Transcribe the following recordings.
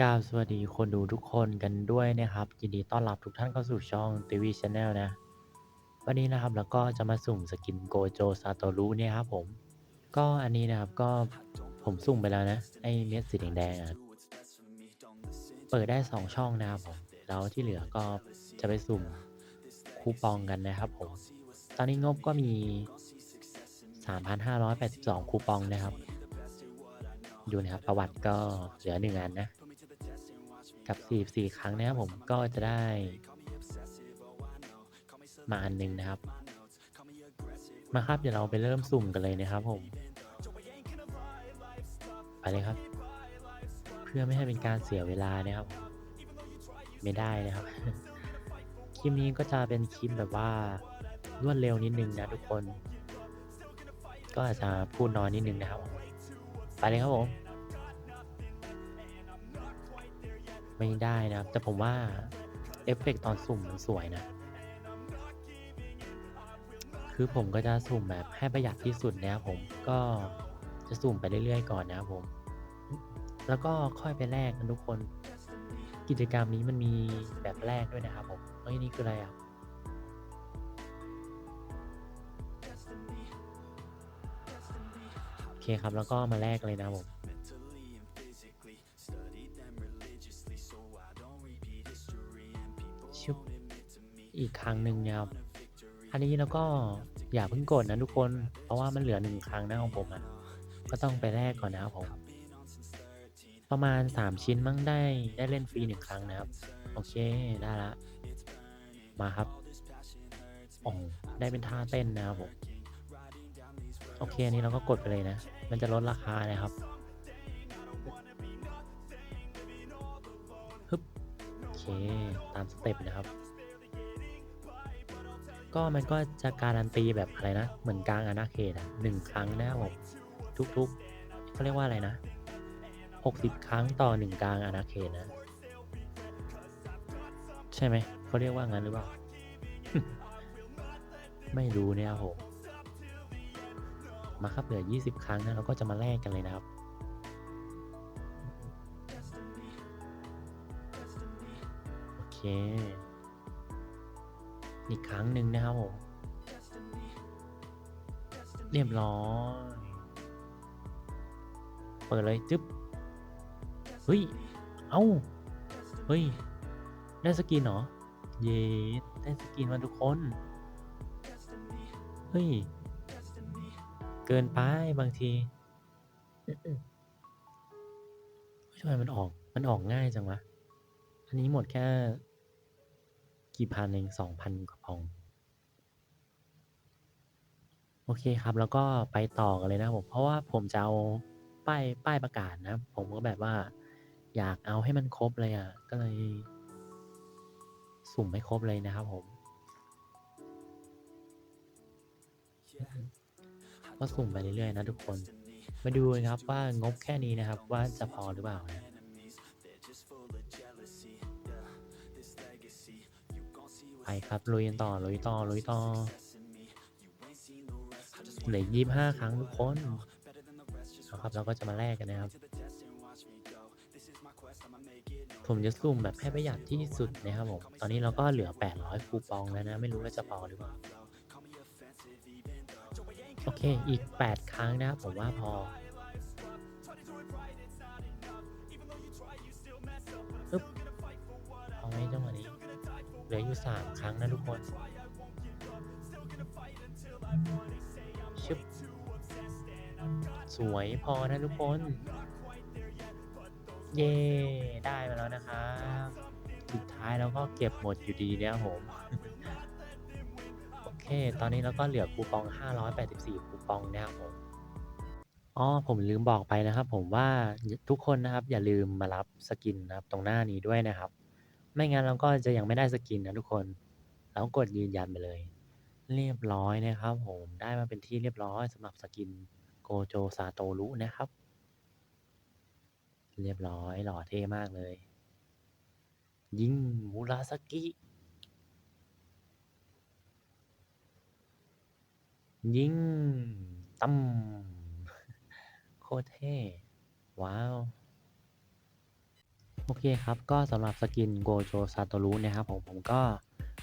กราบสวัสดีคนดูทุกคนกันด้วยนะครับยินดีต้อนรับทุกท่านเข้าสู่ช่อง TV Channel นะ วันนี้นะครับเราก็จะมาสุ่มสกินโกโจซาโตรุเนี่ยครับผม ก็อันนี้นะครับก็ผมสุ่มไปแล้วนะ ไอเม็ดสีแดงๆอะเปิดได้ 2 ช่องนะครับผม แล้วที่เหลือก็จะไปสุ่มคูปองกันนะครับผม ตอนนี้งบก็มี 3,582 คูปองนะครับ ดูนะครับประวัติก็เหลือหนึ่งอันนะ กับ 44 ครั้งนะครับผมก็จะได้มาอันหนึ่งนะครับ มาครับเดี๋ยวเราไปเริ่มสุ่มกันเลยนะครับผม ไปเลยครับ เพื่อไม่ให้เป็นการเสียเวลานะครับ ไม่ได้นะครับ คลิปนี้ก็จะเป็นคลิปแบบว่ารวดเร็วนิดนึงนะทุกคน ก็อาจจะพูดน้อยนิดนึงนะครับ ไปเลยครับผม ไม่ได้นะครับ แต่ผมว่าเอฟเฟกต์ตอนสุ่มมันสวยนะ คือผมก็จะสุ่มแบบให้ประหยัดที่สุดนะครับผมก็จะสุ่มไปเรื่อยๆก่อนนะครับผม แล้วก็ค่อยไปแลกกันทุกคน กิจกรรมนี้มันมีแบบแรกด้วยนะครับผมเฮ้ยนี่คืออะไรอะโอเคครับแล้วก็มาแลกเลยนะผม ชุบอีกครั้งหนึ่งนะครับ อันนี้แล้วก็อย่าเพิ่งกดนะทุกคน เพราะว่ามันเหลือหนึ่งครั้งนะของผมอะก็ต้องไปแลกก่อนนะครับผม ประมาณ 3 ชิ้นมั้งได้ได้เล่นฟรีหนึ่งครั้งนะครับ โอเคได้ละ มาครับอ๋อได้เป็นท่าเต้นนะครับผม โอเคอันนี้เราก็กดไปเลยนะ มันจะลดราคานะครับ เค ตามสเต็ปนะครับ ก็มันก็จะการันตีแบบอะไรนะ เหมือนกลางอาณาเขตอะหนึ่งครั้งนะครับผมทุกๆเขาเรียกว่าอะไรนะหกสิบครั้งต่อหนึ่งกลางอาณาเขตนะ ใช่ไหม เขาเรียกว่างั้นหรือเปล่า ไม่รู้เนี่ยครับผมมาครับเหลือ 20 ครั้งนะเราก็จะมาแลกกันเลยนะครับ อเคอีกครั้งหนึ่งนะครับผม เรียบร้อย เปิดเลยจึ๊บ เฮ้ย เอ้า เฮ้ย ได้สกินเหรอ เย้ได้สกินมาทุกคน เฮ้ย เกินไปบางทีทำไมมันออก มันออกง่ายจังวะ อันนี้หมดแค่ กี่พันเองสองพันกว่าพอง โอเคครับแล้วก็ไปต่อกันเลยนะผม เพราะว่าผมจะเอาป้ายป้ายประกาศนะ ผมก็แบบว่า อยากเอาให้มันครบเลยอะ ก็เลย สุ่มไม่ครบเลยนะครับผมก็สุ่มไปเรื่อยๆนะทุกคน มาดูนะครับว่างบแค่นี้นะครับ ว่าจะพอหรือเปล่านะ ไปครับลุยกันต่อลุยต่อลุยต่อเหลือยี่ห้าครั้งทุกคนนะครับเราก็จะมาแลกกันนะครับ ผมจะสุ่มแบบให้ประหยัดที่สุดนะครับผมตอนนี้เราก็เหลือ 800 คูปองแล้วนะ ไม่รู้ว่าจะพอหรือเปล่าโอเค อีก 8 ครั้งนะครับผมว่าพอปึ๊บเอาไหมจังหวะนี้ ลืออยู่ 3 ครั้งนะทุกคน ชึบ สวยพอนะทุกคน เย่ได้มาแล้วนะครับ สุดท้ายเราก็เก็บหมดอยู่ดีเนี่ยผม โอเค ตอนนี้เราก็เหลือคูปอง 584 คูปองเนะครับผมอ๋อผมลืมบอกไปนะครับ ผมว่าทุกคนนะครับอย่าลืมมารับสกินนะครับตรงหน้านี้ด้วยนะครับ ไม่งั้นเราก็จะยังไม่ได้สกินนะทุกคนแล้วกดยืนยันไปเลย เรียบร้อยนะครับผมได้มาเป็นที่เรียบร้อยสำหรับสกินโกโจซาโตรุนะครับ เรียบร้อยหล่อเท่มากเลย ยิงมูราสกิยิงตั้มโคตรเท่ว้าว โอเคครับ ก็สำหรับสกิน Gojo Satoru นะครับผมผมก็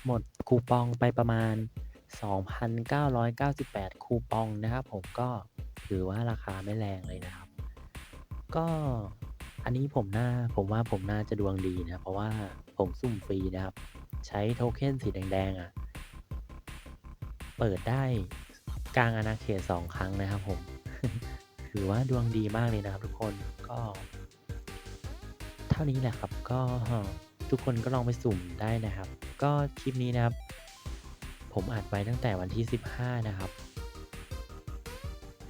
หมดคูปองไปประมาณ 2,998 คูปองนะครับผมก็ถือว่าราคาไม่แรงเลยนะครับ ก็อันนี้ผมน่าผมว่าผมน่าจะดวงดีนะ เพราะว่าผมสุ่มฟรีนะครับ ใช้โทเค็นสีแดงๆอะเปิดได้กลางอาณาเขต 2 ครั้งนะครับผม ถือว่าดวงดีมากเลยนะครับทุกคนก็ ท่านี้แหละครับ ก็ทุกคนก็ลองไปสุ่มได้นะครับ ก็คลิปนี้นะครับ ผมอัดไว้ตั้งแต่วันที่ 15 นะครับ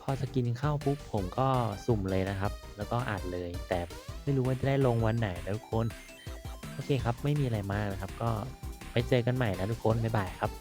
พอสกินเข้าปุ๊บผมก็สุ่มเลยนะครับ แล้วก็อัดเลย แต่ไม่รู้ว่าจะได้ลงวันไหนนะทุกคน โอเคครับ ไม่มีอะไรมากนะครับ ก็ไปเจอกันใหม่นะทุกคน บ๊ายบายครับ